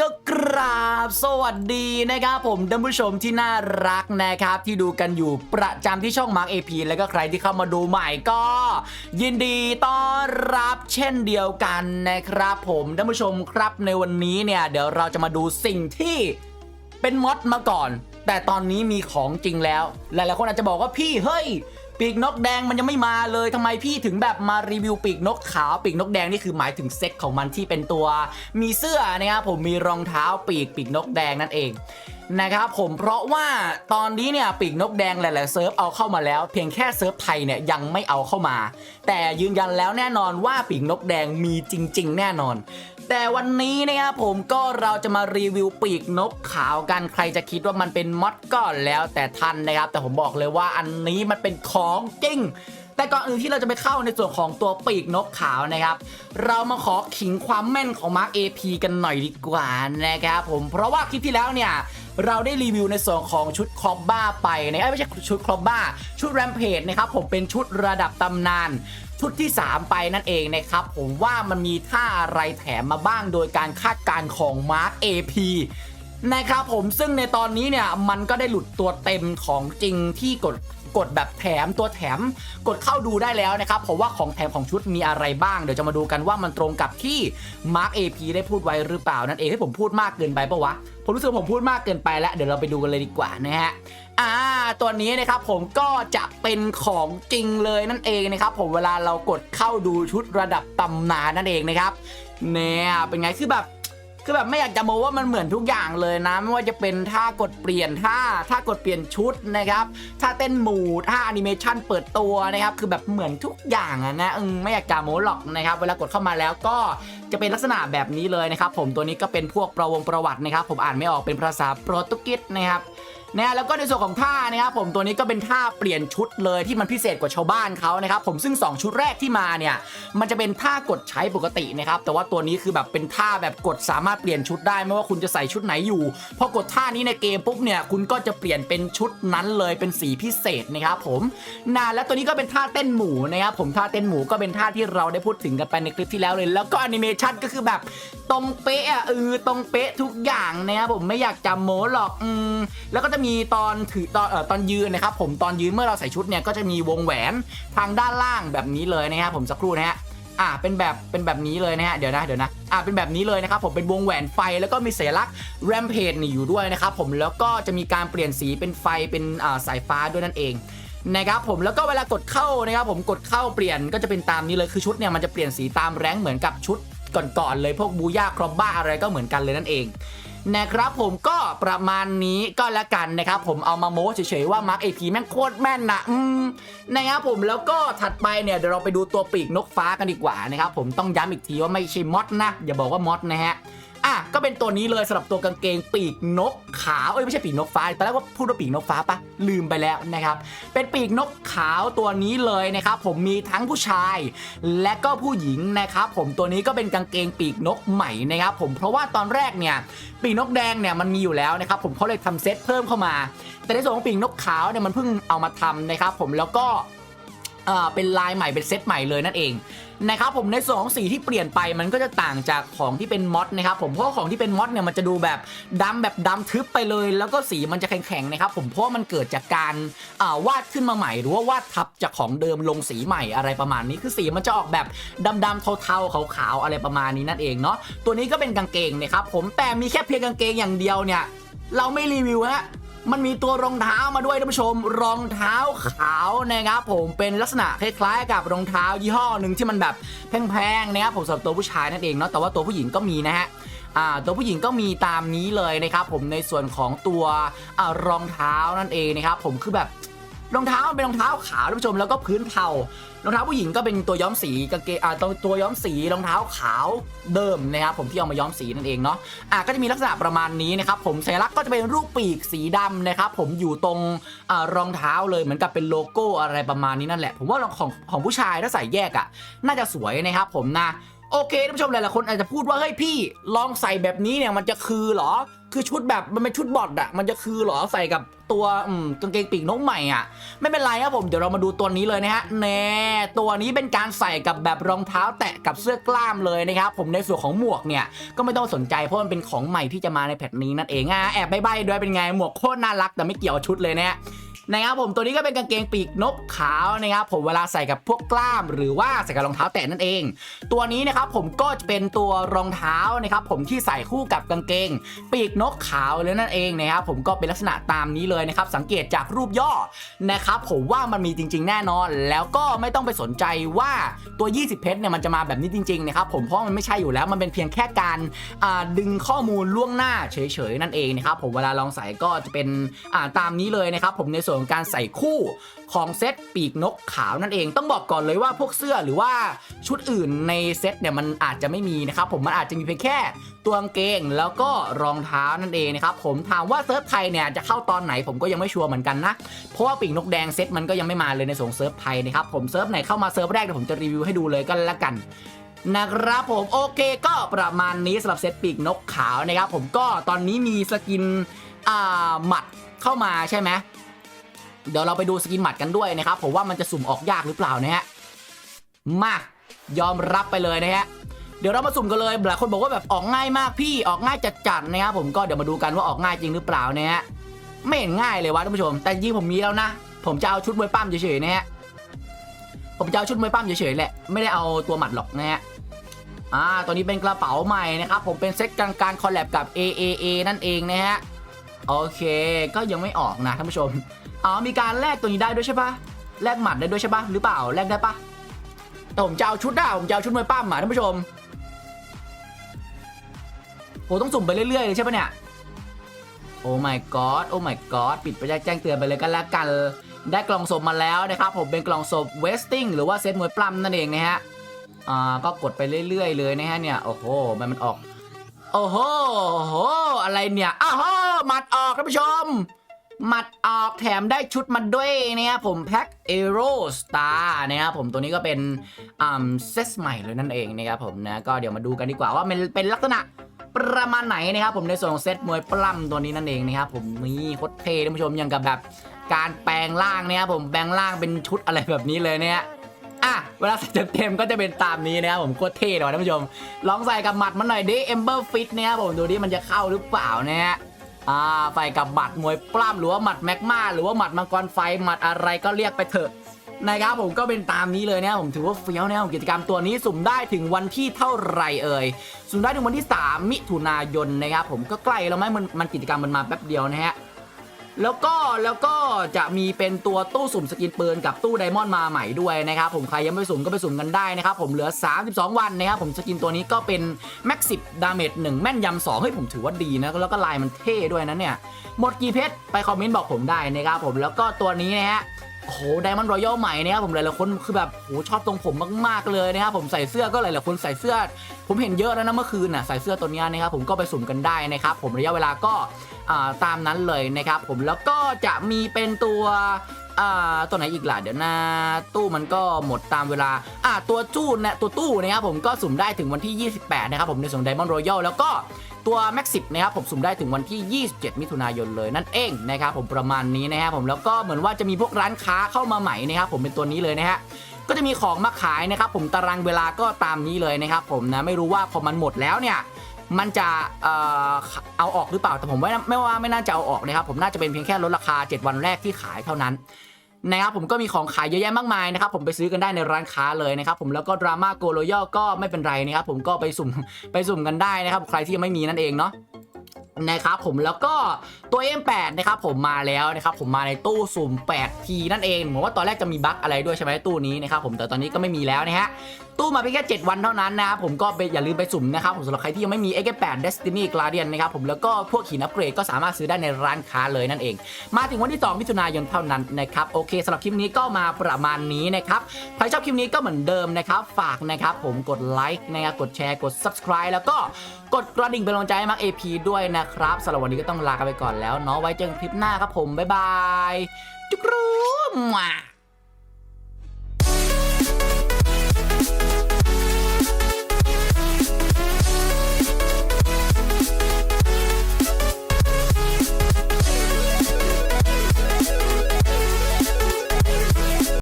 ก็กราบสวัสดีนะครับผมท่านผู้ชมที่น่ารักนะครับ ที่ดูกันอยู่ประจำที่ช่อง Mark AP แล้วก็ใครที่เข้ามาดูใหม่ก็ ยินดีต้อนรับเช่นเดียวกันนะครับผมท่านผู้ชมครับในวันนี้เนี่ย เดี๋ยวเราจะมาดูสิ่งที่เป็นมอดมาก่อน แต่ตอนนี้มีของจริงแล้ว หลายๆคนอาจจะบอกว่าพี่เฮ้ย ปีกนกแดงมันยังไม่มาเลยทำไมพี่ถึงแบบมารีวิวปีกนกขาว ปีกนกแดงนี่คือหมายถึงเซ็ตของมันที่เป็นตัว มีเสื้อนะครับผมมีรองเท้าปีกปีกนกแดงนั่นเองนะครับผมเพราะว่าตอนนี้เนี่ยปีกนกแดงหลายๆเซิร์ฟเอาเข้ามาแล้ว เพียงแค่เซิร์ฟไทยเนี่ยยังไม่เอาเข้ามา แต่ยืนยันแล้วแน่นอนว่าปีกนกแดงมีจริง ๆ แน่นอน แต่วันนี้นะครับผมก็เราจะมารีวิวปีกนกขาวกันใครจะคิดว่ามันเป็นมอดก็แล้วแต่ท่านนะครับ แต่ผมบอกเลยว่าอันนี้มันเป็นของจริงแต่ก่อนอื่นที่เราจะไปเข้าในส่วนของตัวปีกนกขาวนะครับ เรามาขอขิงความแม่นของ Mark AP กันหน่อยดีกว่านะครับผมเพราะว่าคลิปที่แล้วเนี่ย เราได้รีวิวในส่วนของชุดครอบบ้าไปนะไม่ใช่ชุดครอบบ้า ชุดแรมเพจนะครับผมเป็นชุดระดับตำนานชุดที่ 3 ไปนั่นเองนะครับผมว่ามันมีท่าอะไรแถมมาบ้างโดยการคาดการณ์ของมาร์ค AP นะครับผมซึ่งในตอนนี้เนี่ยมันก็ได้หลุดตัวเต็มของจริงที่กด กดแบบแถมตัวแถมกดเข้าดูได้แล้วนะครับเพราะว่าของแถมของชุดมีอะไรบ้าง เดี๋ยวจะมาดูกันว่ามันตรงกับที่ Mark AP ได้พูดไว้หรือเปล่านั่นเองให้ผมพูดมากเกินไปปะวะผมรู้สึกผมพูดมากเกินไปแล้วเดี๋ยวเราไปดูกันเลยดีกว่านะฮะอ่าตัวนี้นะครับผมก็จะเป็นของจริงเลยนั่นเองนะครับผมเวลาเรากดเข้าดูชุดระดับตำนานนั่นเองนะครับเนี่ยเป็นไงคือแบบ คือแบบไม่อยากจะโมว่ามันเหมือนทุกอย่างเลยนะ ไม่ว่าจะเป็นท่ากดเปลี่ยนท่าท่ากดเปลี่ยนชุดนะครับท่าเต้นหมู่ท่าแอนิเมชันเปิดตัวนะครับคือแบบเหมือนทุกอย่างอะนะอืมไม่อยากจะโมหรอกนะครับเวลากดเข้ามาแล้วก็จะเป็นลักษณะแบบนี้เลยนะครับผมตัวนี้ก็เป็นพวกประวงประวัตินะครับผมอ่านไม่ออกเป็นภาษาโปรตุเกสนะครับ นะแล้วก็ในส่วนของท่านะครับผมตัวนี้ก็เป็นท่าเปลี่ยนชุดเลยที่มันพิเศษกว่าชาวบ้านเขานะครับผมซึ่ง 2 ชุดแรกที่มาเนี่ยมันจะเป็นท่ากดใช้ปกตินะครับแต่ว่าตัวนี้คือแบบเป็นท่าแบบกดสามารถเปลี่ยนชุดได้ไม่ว่าคุณจะใส่ชุดไหนอยู่พอกดท่านี้ในเกมปุ๊บเนี่ยคุณก็จะเปลี่ยนเป็นชุดนั้นเลยเป็นสีพิเศษนะครับผมนะและตัวนี้ก็เป็นท่าเต้นหมูนะครับผมท่าเต้นหมูก็เป็นท่าที่เราได้พูดถึงกันไปในคลิปที่แล้วเลย แล้วก็แอนิเมชันก็คือแบบตรงเป๊ะอะเออตรงเป๊ะทุกอย่างนะครับผมไม่อยากจำโม้หรอกอืมแล้วก็จะมีมีตอนถือตอนเอ่อตอนยืนนะครับผมตอนยืนเมื่อเราใส่ชุดเนี่ยก็จะมีวงแหวนทางด้านล่างแบบนี้เลยนะครับผมสักครู่นะฮะอ่าเป็นแบบเป็นแบบนี้เลยนะฮะเดี๋ยวนะเดี๋ยวนะอ่าเป็นแบบนี้เลยนะครับผมเป็นวงแหวนไฟแล้วก็มีสัญลักษณ์แรมเพจนี่อยู่ด้วยนะครับผมแล้วก็จะมีการเปลี่ยนสีเป็นไฟเป็นอ่าสายฟ้าด้วยนั่นเองนะครับผมแล้วก็เวลากดเข้านะครับผมกดเข้าเปลี่ยนก็จะเป็นตามนี้เลยคือชุดเนี่ยมันจะเปลี่ยนสีตามแรงเหมือนกับชุดก่อนๆเลยพวกบูย่าครอบบ้าอะไรก็เหมือนกันเลยนั่นเอง นะครับผมก็ประมาณนี้ก็แล้วกันนะครับผมเอามาโม้เฉยๆว่ามาร์กเอพีแม่งโคตรแม่นนะอืมนะครับผมแล้วก็ถัดไปเนี่ยเดี๋ยวเราไปดูตัวปีกนกฟ้ากันดีกว่านะครับผมต้องย้ำอีกทีว่าไม่ใช่มอดนะอย่าบอกว่ามอดนะฮะ อะก็เป็นตัวนี้เลยสำหรับตัวกางเกงปีกนกขาวเอ้ยไม่ใช่ปีกนกฟ้าตอนแรกว่าพูดว่าปีกนกฟ้าปะลืมไปแล้วนะครับเป็นปีกนกขาวตัวนี้เลยนะครับผมมีทั้งผู้ชาย และก็ผู้หญิงนะครับผมตัวนี้ก็เป็นกางเกงปีกนกใหม่นะครับผมเพราะว่าตอนแรกเนี่ยปีกนกแดงเนี่ยมันมีอยู่แล้วนะครับผมเขาเลยทำเซตเพิ่มเข้ามา แต่ในส่วนของปีกนกขาวเนี่ยมันเพิ่งเอามาทำนะครับผมแล้วก็ เป็นลายใหม่เป็นเซตใหม่เลยนั่นเองนะครับผมในส่วนของสีที่เปลี่ยนไปมันก็จะต่างจากของที่เป็นมอดนะครับผมเพราะของที่เป็นมอดเนี่ยมันจะดูแบบดำแบบดำทึบไปเลย แล้วก็สีมันจะแข็งๆนะครับผมเพราะมันเกิดจากการาวาดขึ้นมาใหม่ หรือว่าวาดทับจากของเดิมลงสีใหม่อะไรประมาณนี้คือสีมันจะออกแบบดำๆเทาๆขาวๆอะไรประมาณนี้นั่นเองเนาะตัวนี้ก็เป็นกางเกงนะครับผมแต่มีแค่เพียงกางเกงอย่างเดียวเนี่ยเราไม่รีวิวฮะ มันมีตัวรองเท้ามาด้วยท่านผู้ชม รองเท้าขาวนะครับผมเป็นลักษณะคล้ายๆ กับรองเท้ายี่ห้อหนึ่งที่มันแบบแพงๆนะครับผมสำหรับตัวผู้ชายนั่นเองเนาะแต่ว่าตัวผู้หญิงก็มีนะฮะตัวผู้หญิงก็มีตามนี้เลยนะครับผมในส่วนของตัวอรองเท้านั่นเองนะครับผมคือแบบ รองเท้าเป็นรองเท้าขาวท่านผู้ชมแล้วก็พื้นเทารองเท้าผู้หญิงก็เป็นตัวย้อมสีกางเกงอ่าตัวตัวย้อมสีรองเท้าขาวเดิมนะครับผมที่เอามาย้อมสีนั่นเองเนาะอะก็จะมีลักษณะประมาณนี้นะครับผมสัญลักษณ์ก็จะเป็นรูปปีกสีดำนะครับผมอยู่ตรงอารองเท้าเลยเหมือนกับเป็นโลโก้อะไรประมาณนี้นั่นแหละ ผมว่าของของผู้ชายถ้าใส่แยกอะน่าจะสวยนะครับผมนะ โอเคท่านผู้ชมหลายๆคนอาจจะพูดว่าเฮ้ยพี่ลองใส่แบบนี้เนี่ยมันจะคือเหรอ คือชุดแบบมันเป็นชุดบอดอะมันจะคือเหรอใส่กับตัวอืมกางเกงปีกนกใหม่อะไม่เป็นไรครับผมเดี๋ยวเรามาดูตัวนี้เลยนะฮะแน่ตัวนี้เป็นการใส่กับแบบรองเท้าแตะกับเสื้อกล้ามเลยนะครับผมในส่วนของหมวกเนี่ยก็ไม่ต้องสนใจเพราะมันเป็นของใหม่ที่จะมาในแพทนี้นั่นเองอะแอบใบ้ๆด้วยเป็นไงหมวกโคตรน่ารักแต่ไม่เกี่ยวชุดเลยนะฮะ นะครับผมตัวนี้ก็เป็นกางเกงปีกนกขาวนะครับผมเวลาใส่กับพวกกล้าม หรือว่าใส่กับรองเท้าแตะนั่นเอง ตัวนี้นะครับผมก็จะเป็นตัวรองเท้านะครับผมที่ใส่คู่กับกางเกง ปีกนกขาวเลยนั่นเองนะครับผมก็เป็นลักษณะตามนี้เลยนะครับสังเกตจากรูปย่อนะครับผมว่ามันมีจริง ๆ แน่นอน แล้วก็ไม่ต้องไปสนใจว่าตัว 20 เพชรเนี่ยมันจะมาแบบนี้จริงๆนะครับผมเพราะมันไม่ใช่อยู่แล้วมันเป็นเพียงแค่การดึงข้อมูลล่วงหน้าเฉยๆนั่นเองนะครับผมเวลาลองใส่ก็จะเป็นตามนี้เลยนะครับผมในส่วนของการใส่คู่ของเซตปีกนกขาวนั่นเอง ต้องบอกก่อนเลยว่าพวกเสื้อหรือว่าชุดอื่นในเซตเนี่ยมันอาจจะไม่มีนะครับผมมันอาจจะมีเพียงแค่ตัวกางเกงแล้วก็รองเท้านั่นเองนะครับผมถามว่าเซิร์ฟไทยเนี่ยจะเข้าตอนไหนผมก็ยังไม่ชัวร์เหมือนกันนะ เพราะว่าปีกนกแดงเซตมันก็ยังไม่มาเลยในส่งเซิร์ฟไทยนะครับผมเซิร์ฟไหนเข้ามาเซิร์ฟแรกเดี๋ยวผมจะรีวิวให้ดูเลยก็แล้วกันนะครับผมโอเคก็ประมาณนี้สำหรับเซตปีกนกขาวนะครับผมก็ตอนนี้มีสกินอ่าหมัดเข้ามาใช่ไหม เดี๋ยวเราไปดูสกินหมัดกันด้วยนะครับผมว่ามันจะสุ่มออกยากหรือเปล่านะฮะมายอมรับไปเลยนะฮะเดี๋ยวเรามาสุ่มกันเลยหลายคนบอกว่าแบบออกง่ายมากพี่ออกง่ายจัดๆนะครับผมก็เดี๋ยวมาดูกันว่าออกง่ายจริงหรือเปล่านะฮะไม่เห็นง่ายเลยวะท่านผู้ชม แต่จริงผมมีแล้วนะ ผมจะเอาชุดมวยปั้มเฉยๆนะฮะผมจะเอาชุดมวยปั้มเฉยๆแหละไม่ได้เอาตัวหมัดหรอกนะฮะอ่าตัวนี้เป็นกระเป๋าใหม่นะครับผมเป็นเซ็ตกลารการคอลแลบกับ AAA นั่นเองนะฮะโอเค ก็ยังไม่ออกนะท่านผู้ชม อ๋อมีการแลกตัวนี้ได้ด้วยใช่ปะแลกหมัดได้ด้วยใช่ปะหรือเปล่าแลกได้ปะแต่ผมจะเอาชุดได้ผมจะเอาชุดมวยปั้มอะท่านผู้ชมโอ้ต้องสุ่มไปเรื่อยๆเลยใช่ปะเนี่ยโอ้ my god โอ้ my god ปิดไปแจ้งเตือนไปเลยกันแล้วกัน ได้กล่องศพมาแล้วนะครับ ผมเป็นกล่องศพเวสติ้งหรือว่าเซตมวยปล้ำนั่นเองนะฮะอ่าก็กดไปเรื่อยๆเลยนะฮะเนี่ยโอ้โหมันมันออกโอ้โหโอ้โหอะไรเนี่ยอ้าวหมัดออกท่านผู้ชม หมัดออกแถมได้ชุดมาด้วยนะครับผมแพ็คเอโรสตาร์นะครับผมตัวนี้ก็เป็นอ่าเซตใหม่เลยนั่นเองนะครับผมนะก็เดี๋ยวมาดูกันดีกว่าว่ามันเป็นลักษณะประมาณไหนนะครับผมในส่วนของเซตมวยปล้ำตัวนี้นั่นเองนะครับผมนี่โคตรเท่ท่านผู้ชมยังกับแบบการแปลงร่างเนี่ยครับผมแปลงร่างเป็นชุดอะไรแบบนี้เลยเนี่ยอะเวลาใส่เต็มๆก็จะเป็นตามนี้นะครับผมโคตรเท่เลยท่านผู้ชม ลองใส่กับหมัดมันหน่อยดิ Ember Fit นะครับผมดูดิมันจะเข้าหรือเปล่านะฮะ อ่าไฟกับหมัดมวยปล้ำหรือว่าหมัดแมกมาหรือว่าหมัดมังกรไฟหมัดอะไรก็เรียกไปเถอะนะครับผมก็เป็นตามนี้เลยนะผมถือว่าเฟี้ยวนะครับกิจกรรมตัวนี้สุ่มได้ถึงวันที่เท่าไหร่เอ่ยสุ่มได้ถึงวันที่ 3 มิถุนายนนะครับผมก็ใกล้แล้วไหมมันมันกิจกรรมมันมาแป๊บเดียวนะฮะ แล้วก็แล้วก็จะมีเป็นตัวตู้สุ่มสกินปืนกับตู้ไดมอนด์มาใหม่ด้วยนะครับผมใครยังไม่สุ่มก็ไปสุ่มกันได้นะครับผมเหลือ 32 วันนะครับผมสกินตัวนี้ก็เป็นแม็กซิบดาเมจ1แม่นยำ2เฮ้ยผมถือว่าดีนะแล้วก็ลายมันเท่ด้วยนะเนี่ยหมดกี่เพชรไปคอมเมนต์บอกผมได้นะครับผมแล้วก็ตัวนี้นะฮะ โอ้โหไดมอนด์รอยัลใหม่นะครับผมหลายๆคนคือแบบโหชอบตรงผมมากๆเลยนะครับผมใส่เสื้อก็หลายๆคนใส่เสื้อ ผมเห็นเยอะแล้วนะเมื่อคืนน่ะใส่เสื้อตัวนี้นะครับผมก็ไปสุ่มกันได้นะครับผมระยะเวลาก็ตามนั้นเลยนะครับผมแล้วก็จะมีเป็นตัวตัวไหนอีกล่ะเดี๋ยวนะตู้มันก็หมดตามเวลาตัวจู้นะตัวตู้นะครับผมก็สุ่มได้ถึงวันที่ 28 นะครับผมในส่วน Diamond Royal แล้วก็ ตัว Max 10นะครับผมสุ่มได้ถึงวันที่ 27 มิถุนายนเลยนั่นเองนะครับผมประมาณนี้นะครับผมแล้วก็เหมือนว่าจะมีพวกร้านค้าเข้ามาใหม่นะครับผมเป็นตัวนี้เลยนะฮะก็จะมีของมาขายนะครับผมตารางเวลาก็ตามนี้เลยนะครับผมนะไม่รู้ว่าพอมันหมดแล้วเนี่ยมันจะเอ่อเอาออกหรือเปล่าแต่ผมว่าไม่ว่าไม่น่าจะเอาออกนะครับผมน่าจะเป็นเพียงแค่ลดราคา 7 วันแรกที่ขายเท่านั้น นะครับผมก็มีของขายเยอะแยะมากมายนะครับผมไปซื้อกันได้ในร้านค้าเลยนะครับผมแล้วก็ดราม่าโกโลยอก็ไม่เป็นไรนะครับผมก็ไปสุ่มไปสุ่มกันได้นะครับใครที่ยังไม่มีนั่นเองเนาะนะครับผมแล้วก็ตัว M8 นะครับผมมาแล้วนะครับผมมาในตู้สุ่ม 8T นั่นเองผมว่าตอนแรกจะมีบั๊กอะไรด้วยใช่ไหมตู้นี้นะครับผมแต่ตอนนี้ก็ไม่มีแล้วนะฮะตู้มาเพียงแค่ 7 วันเท่านั้นนะครับผมก็ไปอย่าลืมไปสุ่มนะครับผมสำหรับใครที่ยังไม่มี X8 Destiny Guardian นะครับผมแล้วก็พวกหินอัปเกรดก็สามารถซื้อได้ในร้านค้าเลยนั่นเอง มาถึงวันที่ 2 มิถุนายนเท่านั้นนะครับโอเคสำหรับคลิปนี้ก็มาประมาณนี้นะครับใครชอบคลิปนี้ก็เหมือนเดิมนะครับฝากนะครับผมกดไลค์นะครับกดแชร์กด subscribe แล้วก็กดกระดิ่งเป็นกำลังใจให้มัก AP ด้วยนะครับสำหรับวันนี้ก็ต้องลากันไปก่อนแล้วเนาะไว้เจอกันคลิปหน้าครับผมบ๊ายบายจุกรูม